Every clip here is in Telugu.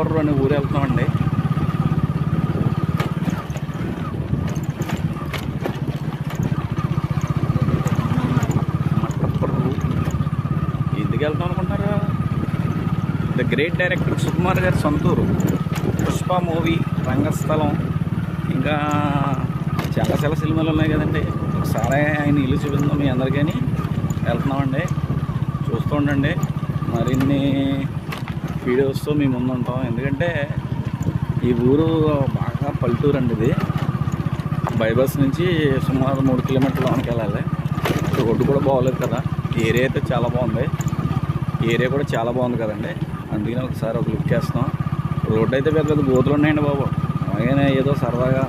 మట్టపర్రు అనే ఊరు వెళ్తున్నామండి మట్టప్పర్రు ఎందుకు వెళ్తాం అనుకుంటున్నారు? ద గ్రేట్ డైరెక్టర్ సుకుమార్ గారి సొంతూరు. పుష్ప మూవీ రంగస్థలం. ఇంకా చాలా చాలా సినిమాలు ఉన్నాయి కదండి. ఒకసారి ఆయన ఇల్లు చూపిందాం మీ అందరికీ వెళ్తున్నామండి. చూస్తూ ఉండండి. మరిన్ని వీడియోస్తో మేము ముందు ఉంటాం. ఎందుకంటే ఈ ఊరు బాగా పల్లెటూరు అండి ఇది. బైబస్ నుంచి సుమారు మూడు కిలోమీటర్ల లోనికి వెళ్ళాలి. రోడ్డు కూడా బాగోలేదు కదా. ఏరియా అయితే చాలా బాగుంది. ఏరియా కూడా చాలా బాగుంది కదండి. అందుకని ఒకసారి ఒక లుక్ చేస్తాం రోడ్డు అయితే పెద్ద పెద్ద బోతులు ఉన్నాయండి బాబు. అలాగే ఏదో సరదాగా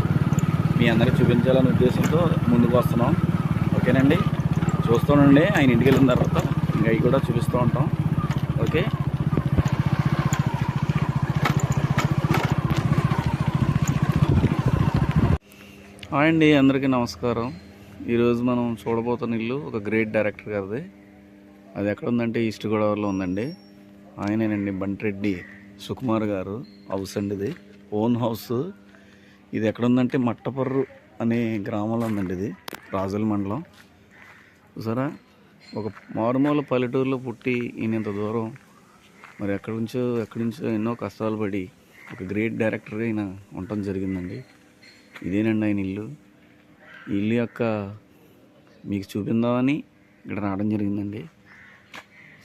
మీ అందరికి చూపించాలనే ఉద్దేశంతో ముందుకు వస్తున్నాం. ఓకేనండి? చూస్తానండి ఆయన ఇంటికి వెళ్ళిన తర్వాత ఇంకా అవి కూడా చూపిస్తూ ఉంటాం. ఓకే? హాయ్ అండి అందరికీ నమస్కారం. ఈరోజు మనం చూడబోతున్న ఇల్లు ఒక గ్రేట్ డైరెక్టర్ గారిది. అది ఎక్కడ ఉందంటే ఈస్ట్ గోదావరిలో ఉందండి. ఆయనేనండి బంటిరెడ్డి సుకుమార్ గారు హౌస్ అండి ఇది. Own house. ఇది ఎక్కడ ఉందంటే మట్టపర్రు అనే గ్రామంలో ఉందండి ఇది రాజుల మండలం. సరే ఒక మారుమూల పల్లెటూరులో పుట్టి ఈయన ఇంత దూరం మరి ఎక్కడి నుంచో ఎక్కడి నుంచో ఎన్నో కష్టాలు పడి ఒక గ్రేట్ డైరెక్టర్గా ఈయన ఉండటం జరిగిందండి. ఇదేనండి ఆయన ఇల్లు. ఇల్లు యొక్క మీకు చూపిందామని ఇక్కడ రావడం జరిగిందండి.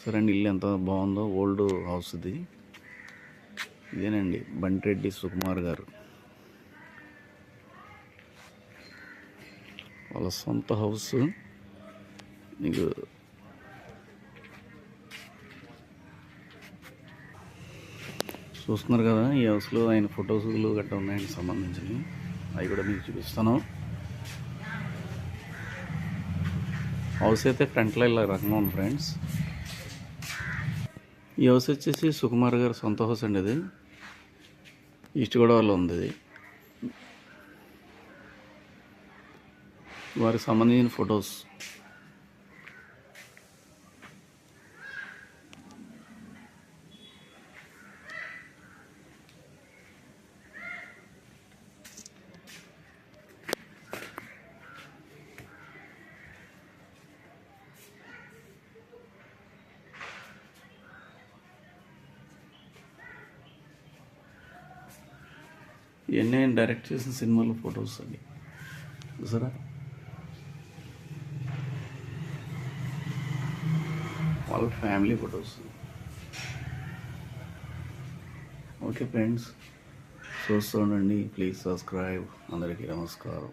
సరే అండి ఇల్లు ఎంత బాగుందో ఓల్డ్ హౌస్ ఇది. ఇదేనండి బంటిరెడ్డి సుకుమార్ గారు. వాళ్ళ సొంత హౌస్. మీకు చూస్తున్నారు కదా ఈ హౌస్లో ఆయన ఫొటోస్లు గట్రా ఉన్నాయని సంబంధించినవి. అవి కూడా మీకు చూపిస్తాను. హౌస్ అయితే ఫ్రంట్లో ఇలా రకంగా ఉంది ఫ్రెండ్స్ ఈ హౌస్ వచ్చేసి సుకుమార్ గారి సొంత హౌస్ అండి ఇది. ఈస్ట్ గోదావరిలో ఉంది ఇది. వారికి సంబంధించిన ఫొటోస్ ఇవన్నీ ఆయన డైరెక్ట్ చేసిన సినిమాల ఫొటోస్ అండి. చూసారా? వాళ్ళ ఫ్యామిలీ ఫొటోస్ ఓకే ఫ్రెండ్స్ చూస్తూ ఉండండి ప్లీజ్ సబ్స్క్రైబ్ అందరికీ నమస్కారం.